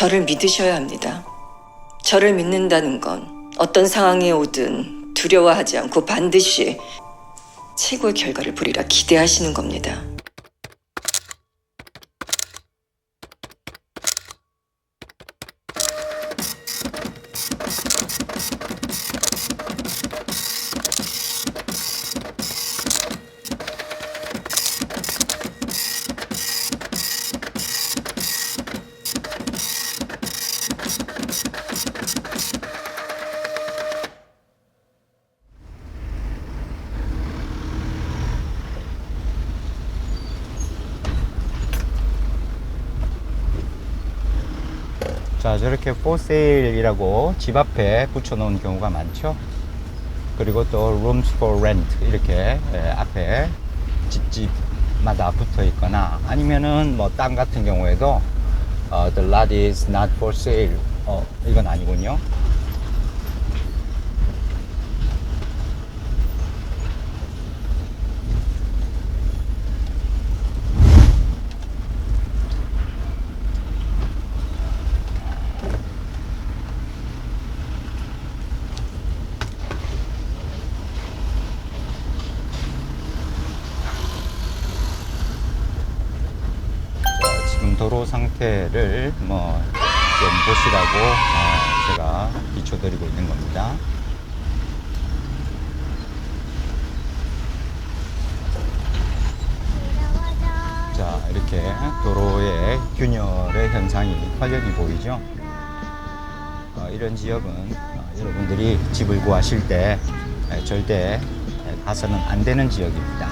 저를 믿으셔야 합니다. 저를 믿는다는 건 어떤 상황에 오든 두려워하지 않고 반드시 최고의 결과를 보리라 기대하시는 겁니다. 자, 저렇게 포세일이라고 집 앞에 붙여놓은 경우가 많죠. 그리고 또 rooms for rent 이렇게 예, 앞에 집집마다 붙어 있거나 아니면은 뭐 땅 같은 경우에도 어, the lot is not for sale. 어, 이건 아니군요. 도로 상태를 뭐좀 보시라고 어, 제가 비춰드리고 있는 겁니다. 자, 이렇게 도로의 균열의 현상이 확연히 보이죠? 어, 이런 지역은 어, 여러분들이 집을 구하실 때 에, 절대 에, 가서는 안 되는 지역입니다.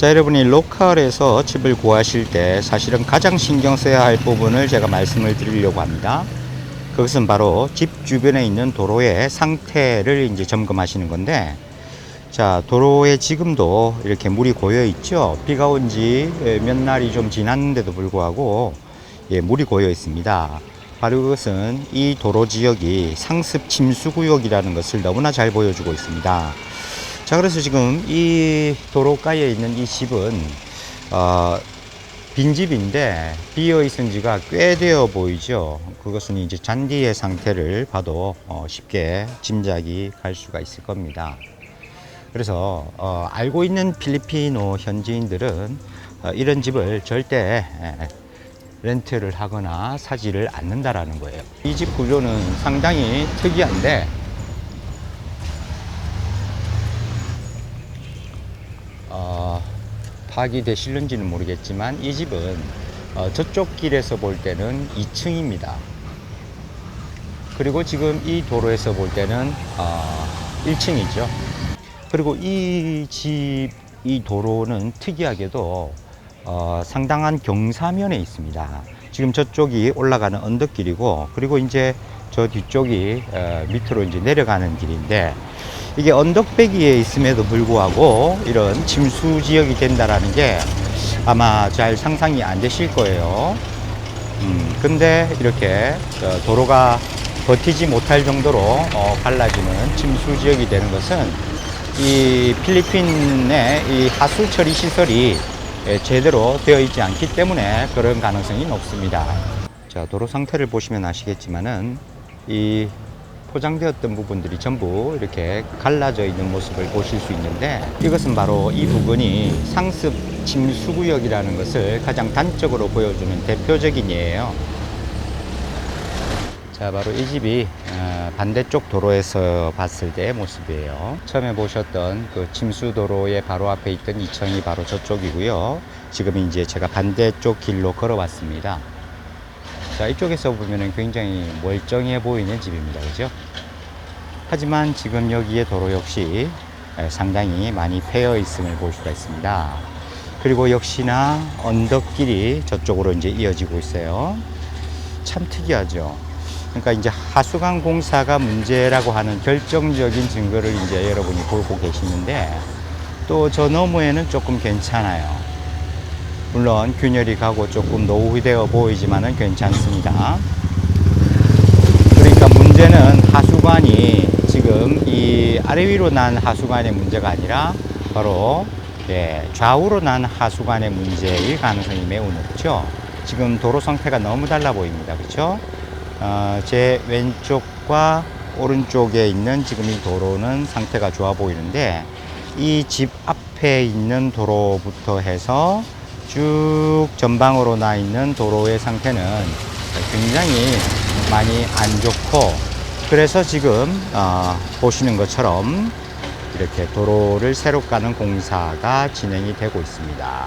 자, 여러분이 로컬에서 집을 구하실 때 사실은 가장 신경 써야 할 부분을 제가 말씀을 드리려고 합니다. 그것은 바로 집 주변에 있는 도로의 상태를 이제 점검하시는 건데, 자, 도로에 지금도 이렇게 물이 고여 있죠. 비가 온 지 몇 날이 좀 지났는데도 불구하고, 예, 물이 고여 있습니다. 바로 그것은 이 도로 지역이 상습 침수 구역이라는 것을 너무나 잘 보여주고 있습니다. 자, 그래서 지금 이 도로가에 있는 이 집은, 어, 빈집인데, 비어 있은 지가 꽤 되어 보이죠. 그것은 이제 잔디의 상태를 봐도 어, 쉽게 짐작이 갈 수가 있을 겁니다. 그래서, 어, 알고 있는 필리핀어 현지인들은 어, 이런 집을 절대 에, 렌트를 하거나 사지를 않는다라는 거예요. 이 집 구조는 상당히 특이한데, 어, 파악이 되실는지는 모르겠지만 이 집은 어, 저쪽 길에서 볼 때는 2층입니다. 그리고 지금 이 도로에서 볼 때는 어, 1층이죠. 그리고 이 집, 이 도로는 특이하게도 어, 상당한 경사면에 있습니다. 지금 저쪽이 올라가는 언덕길이고, 그리고 이제 저 뒤쪽이 어, 밑으로 이제 내려가는 길인데, 이게 언덕배기에 있음에도 불구하고 이런 침수 지역이 된다라는 게 아마 잘 상상이 안 되실 거예요. 음, 근데 이렇게 어, 도로가 버티지 못할 정도로 어, 갈라지는 침수 지역이 되는 것은 이 필리핀의 이 하수 처리 시설이 예, 제대로 되어 있지 않기 때문에 그런 가능성이 높습니다. 자, 도로 상태를 보시면 아시겠지만은 이 포장되었던 부분들이 전부 이렇게 갈라져 있는 모습을 보실 수 있는데 이것은 바로 이 부분이 상습 침수 구역이라는 것을 가장 단적으로 보여주는 대표적인 예예요. 자, 바로 이 집이 어, 반대쪽 도로에서 봤을 때의 모습이에요. 처음에 보셨던 그 침수 도로의 바로 앞에 있던 2층이 바로 저쪽이고요. 지금 이제 제가 반대쪽 길로 걸어왔습니다. 자, 이쪽에서 보면은 굉장히 멀쩡해 보이는 집입니다. 그죠? 하지만 지금 여기에 도로 역시 에, 상당히 많이 패여 있음을 볼 수가 있습니다. 그리고 역시나 언덕길이 저쪽으로 이제 이어지고 있어요. 참 특이하죠. 그러니까 이제 하수관 공사가 문제라고 하는 결정적인 증거를 이제 여러분이 보고 계시는데 또 저 너머에는 조금 괜찮아요. 물론 균열이 가고 조금 노후되어 보이지만은 괜찮습니다. 그러니까 문제는 하수관이 지금 이 아래 위로 난 하수관의 문제가 아니라 바로 예, 좌우로 난 하수관의 문제일 가능성이 매우 높죠. 지금 도로 상태가 너무 달라 보입니다. 그렇죠? 어, 제 왼쪽과 오른쪽에 있는 지금 이 도로는 상태가 좋아 보이는데 이 집 앞에 있는 도로부터 해서 쭉 전방으로 나 있는 도로의 상태는 굉장히 많이 안 좋고 그래서 지금 어, 보시는 것처럼 이렇게 도로를 새로 까는 공사가 진행이 되고 있습니다.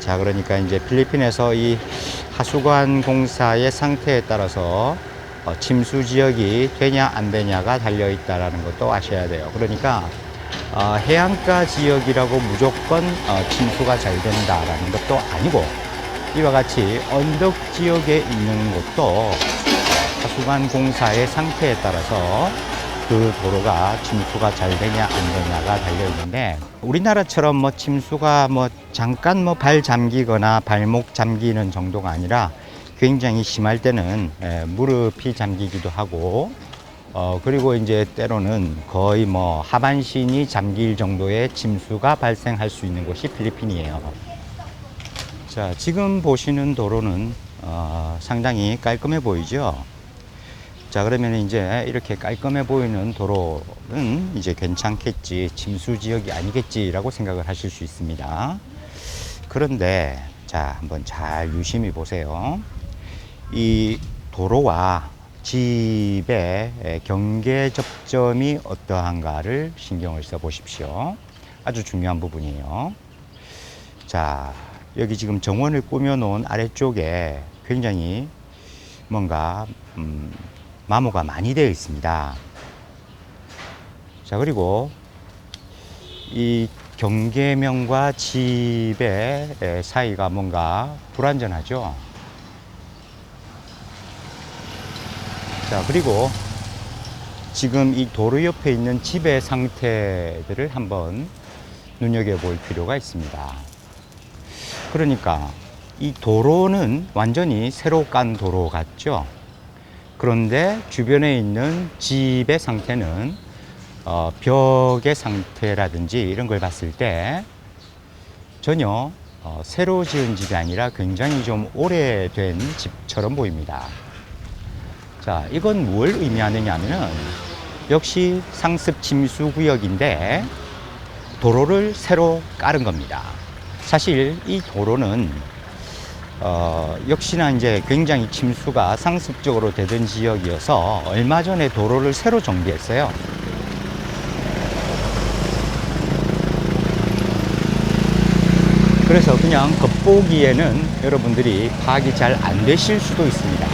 자, 그러니까 이제 필리핀에서 이 하수관 공사의 상태에 따라서 어, 침수 지역이 되냐 안 되냐가 달려 있다라는 것도 아셔야 돼요. 그러니까 어, 해안가 지역이라고 무조건 어, 침수가 잘 된다라는 것도 아니고 이와 같이 언덕 지역에 있는 곳도 하수관 공사의 상태에 따라서 그 도로가 침수가 잘 되냐 안 되냐가 달려 있는데 우리나라처럼 뭐 침수가 뭐 잠깐 뭐 발 잠기거나 발목 잠기는 정도가 아니라 굉장히 심할 때는 에, 무릎이 잠기기도 하고 어 그리고 이제 때로는 거의 뭐 하반신이 잠길 정도의 침수가 발생할 수 있는 곳이 필리핀이에요. 자 지금 보시는 도로는 어, 상당히 깔끔해 보이죠. 자 그러면 이제 이렇게 깔끔해 보이는 도로는 이제 괜찮겠지 침수 지역이 아니겠지라고 생각을 하실 수 있습니다. 그런데 자 한번 잘 유심히 보세요. 이 도로와 집의 경계 접점이 어떠한가를 신경을 써 보십시오. 아주 중요한 부분이에요. 자 여기 지금 정원을 꾸며 놓은 아래쪽에 굉장히 뭔가 음, 마모가 많이 되어 있습니다. 자, 그리고 이 경계면과 집의 에, 사이가 뭔가 불완전하죠. 자, 그리고 지금 이 도로 옆에 있는 집의 상태들을 한번 눈여겨볼 필요가 있습니다. 그러니까 이 도로는 완전히 새로 깐 도로 같죠? 그런데 주변에 있는 집의 상태는 어, 벽의 상태라든지 이런 걸 봤을 때 전혀 어, 새로 지은 집이 아니라 굉장히 좀 오래된 집처럼 보입니다. 자, 이건 뭘 의미하느냐 하면은 역시 상습 침수 구역인데 도로를 새로 깔은 겁니다. 사실 이 도로는 어, 역시나 이제 굉장히 침수가 상습적으로 되던 지역이어서 얼마 전에 도로를 새로 정비했어요. 그래서 그냥 겉보기에는 여러분들이 파악이 잘 안 되실 수도 있습니다.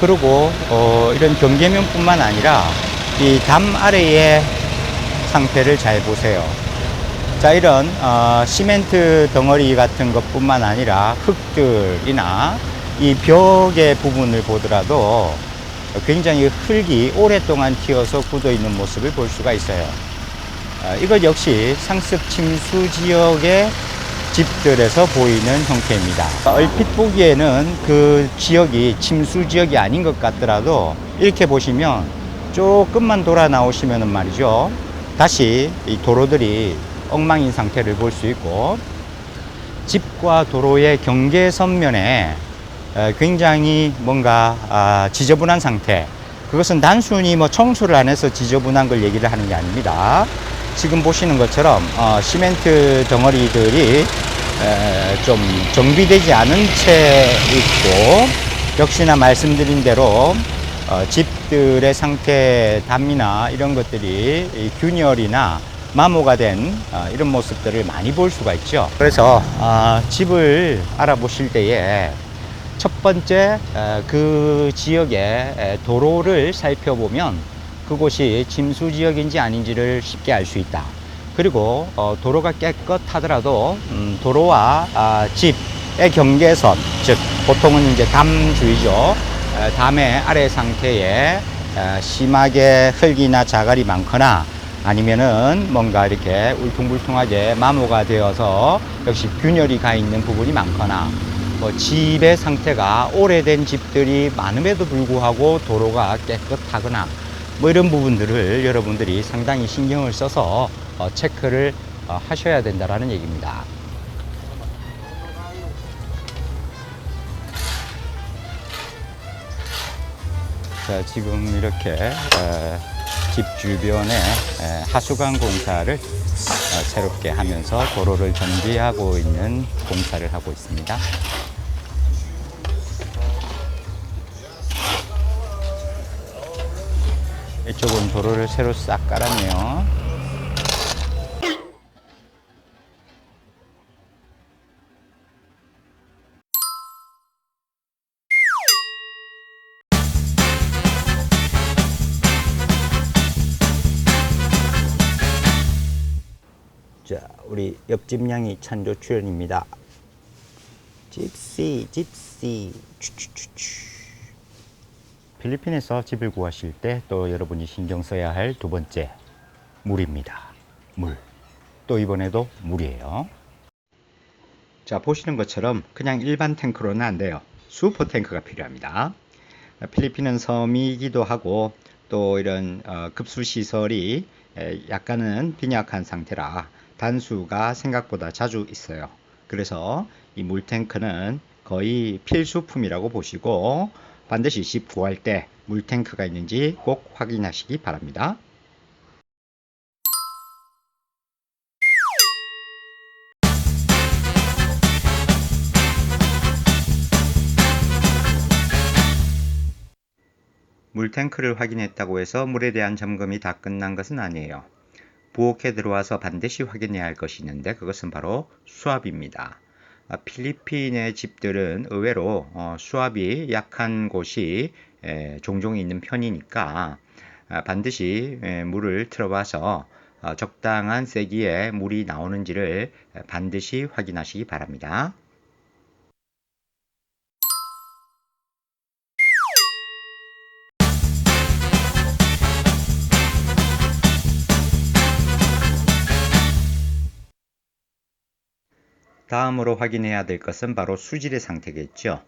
그리고 어, 이런 경계면뿐만 아니라 이 담 아래의 상태를 잘 보세요. 자, 이런 어, 시멘트 덩어리 같은 것뿐만 아니라 흙들이나 이 벽의 부분을 보더라도 굉장히 흙이 오랫동안 튀어서 굳어 있는 모습을 볼 수가 있어요. 어, 이것 역시 상습 침수 지역의 집들에서 보이는 형태입니다. 얼핏 보기에는 그 지역이 침수 지역이 아닌 것 같더라도 이렇게 보시면 조금만 돌아 나오시면 말이죠. 다시 이 도로들이 엉망인 상태를 볼 수 있고 집과 도로의 경계선면에 어, 굉장히 뭔가 아, 지저분한 상태 그것은 단순히 뭐 청소를 안 해서 지저분한 걸 얘기를 하는 게 아닙니다. 지금 보시는 것처럼 어, 시멘트 덩어리들이 에, 좀 정비되지 않은 채 있고 역시나 말씀드린 대로 어, 집들의 상태 담이나 이런 것들이 이 균열이나 마모가 된 어, 이런 모습들을 많이 볼 수가 있죠. 그래서 어, 집을 알아보실 때에 첫 번째 에, 그 지역의 에, 도로를 살펴보면 그곳이 침수 지역인지 아닌지를 쉽게 알 수 있다. 그리고 어, 도로가 깨끗하더라도 음, 도로와 아, 집의 경계선, 즉 보통은 이제 담주의죠. 에, 담의 아래 상태에 에, 심하게 흙이나 자갈이 많거나 아니면은 뭔가 이렇게 울퉁불퉁하게 마모가 되어서 역시 균열이 가 있는 부분이 많거나 뭐 집의 상태가 오래된 집들이 많음에도 불구하고 도로가 깨끗하거나 뭐 이런 부분들을 여러분들이 상당히 신경을 써서 어, 체크를 어, 하셔야 된다라는 얘기입니다. 자, 지금 이렇게 에, 집 주변에 에, 하수관 공사를 어, 새롭게 하면서 도로를 정비하고 있는 공사를 하고 있습니다. 이쪽은 도로를 새로 싹 깔았네요. 자, 우리 옆집 양이 찬조 출연입니다. 집시, 집시, 추추추추. 필리핀에서 집을 구하실 때 또 여러분이 신경 써야 할 두 번째 물입니다. 물. 또 이번에도 물이에요. 자, 보시는 것처럼 그냥 일반 탱크로는 안 돼요. 슈퍼 탱크가 필요합니다. 필리핀은 섬이기도 하고 또 이런 어, 급수 시설이 에, 약간은 빈약한 상태라 단수가 생각보다 자주 있어요. 그래서 이 물탱크는 거의 필수품이라고 보시고 반드시 집 구할 때 물탱크가 있는지 꼭 확인하시기 바랍니다. 물탱크를 확인했다고 해서 물에 대한 점검이 다 끝난 것은 아니에요. 부엌에 들어와서 반드시 확인해야 할 것이 있는데 그것은 바로 수압입니다. 아, 필리핀의 집들은 의외로 어, 수압이 약한 곳이 에, 종종 있는 편이니까 아, 반드시 에, 물을 틀어봐서 어, 적당한 세기에 물이 나오는지를 에, 반드시 확인하시기 바랍니다. 다음으로 확인해야 될 것은 바로 수질의 상태겠죠.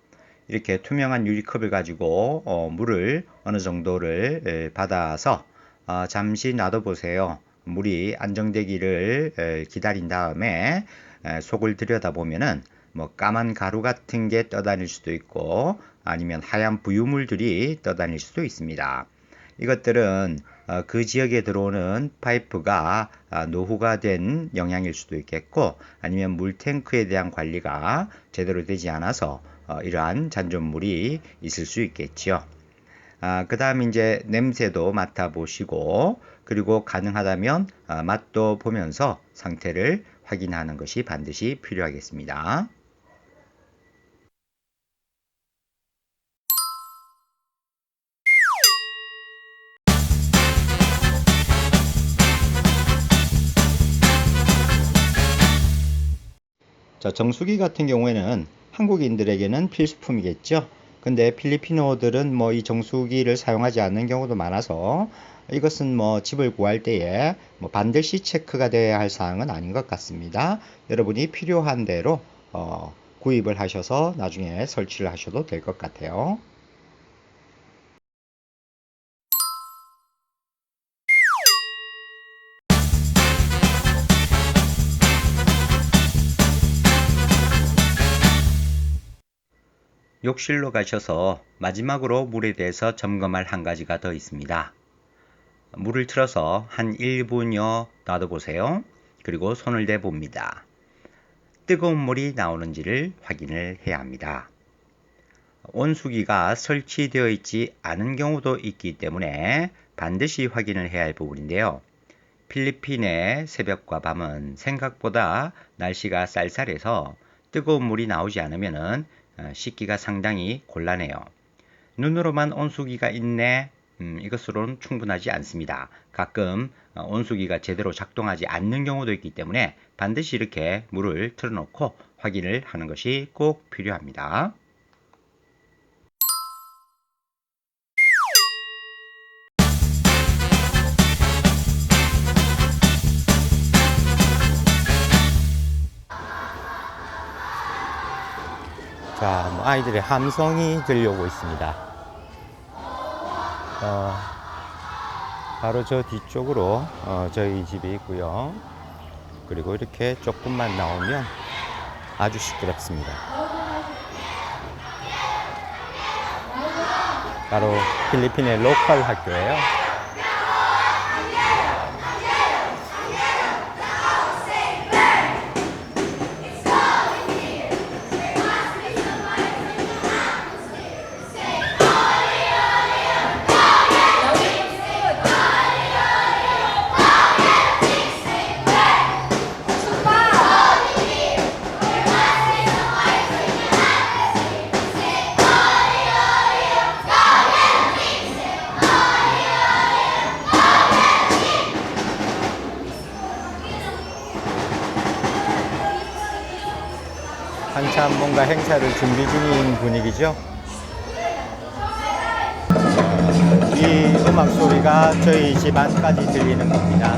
이렇게 투명한 유리컵을 가지고 어, 물을 어느 정도를 에, 받아서 어, 잠시 놔둬 보세요. 물이 안정되기를 에, 기다린 다음에 에, 속을 들여다 보면은 뭐 까만 가루 같은 게 떠다닐 수도 있고 아니면 하얀 부유물들이 떠다닐 수도 있습니다. 이것들은 어, 그 지역에 들어오는 파이프가 아, 노후가 된 영향일 수도 있겠고 아니면 물탱크에 대한 관리가 제대로 되지 않아서 어, 이러한 잔존물이 있을 수 있겠지요. 아, 그 다음 이제 냄새도 맡아보시고 그리고 가능하다면 아, 맛도 보면서 상태를 확인하는 것이 반드시 필요하겠습니다. 자, 정수기 같은 경우에는 한국인들에게는 필수품이겠죠. 근데 필리핀어들은 뭐 이 정수기를 사용하지 않는 경우도 많아서 이것은 뭐 집을 구할 때에 뭐 반드시 체크가 돼야 할 사항은 아닌 것 같습니다. 여러분이 필요한 대로 어, 구입을 하셔서 나중에 설치를 하셔도 될 것 같아요. 욕실로 가셔서 마지막으로 물에 대해서 점검할 한 가지가 더 있습니다. 물을 틀어서 한 1분여 놔둬보세요. 그리고 손을 대봅니다. 뜨거운 물이 나오는지를 확인을 해야 합니다. 온수기가 설치되어 있지 않은 경우도 있기 때문에 반드시 확인을 해야 할 부분인데요. 필리핀의 새벽과 밤은 생각보다 날씨가 쌀쌀해서 뜨거운 물이 나오지 않으면 씻기가 상당히 곤란해요. 눈으로만 온수기가 있네 음, 이것으로는 충분하지 않습니다. 가끔 어, 온수기가 제대로 작동하지 않는 경우도 있기 때문에 반드시 이렇게 물을 틀어놓고 확인을 하는 것이 꼭 필요합니다. 아이들의 함성이 들려오고 있습니다. 어, 바로 저 뒤쪽으로 어, 저희 집이 있고요. 그리고 이렇게 조금만 나오면 아주 시끄럽습니다. 바로 필리핀의 로컬 학교예요. 뭔가 행사를 준비 중인 분위기죠. 이 음악 소리가 저희 집 안까지 들리는 겁니다.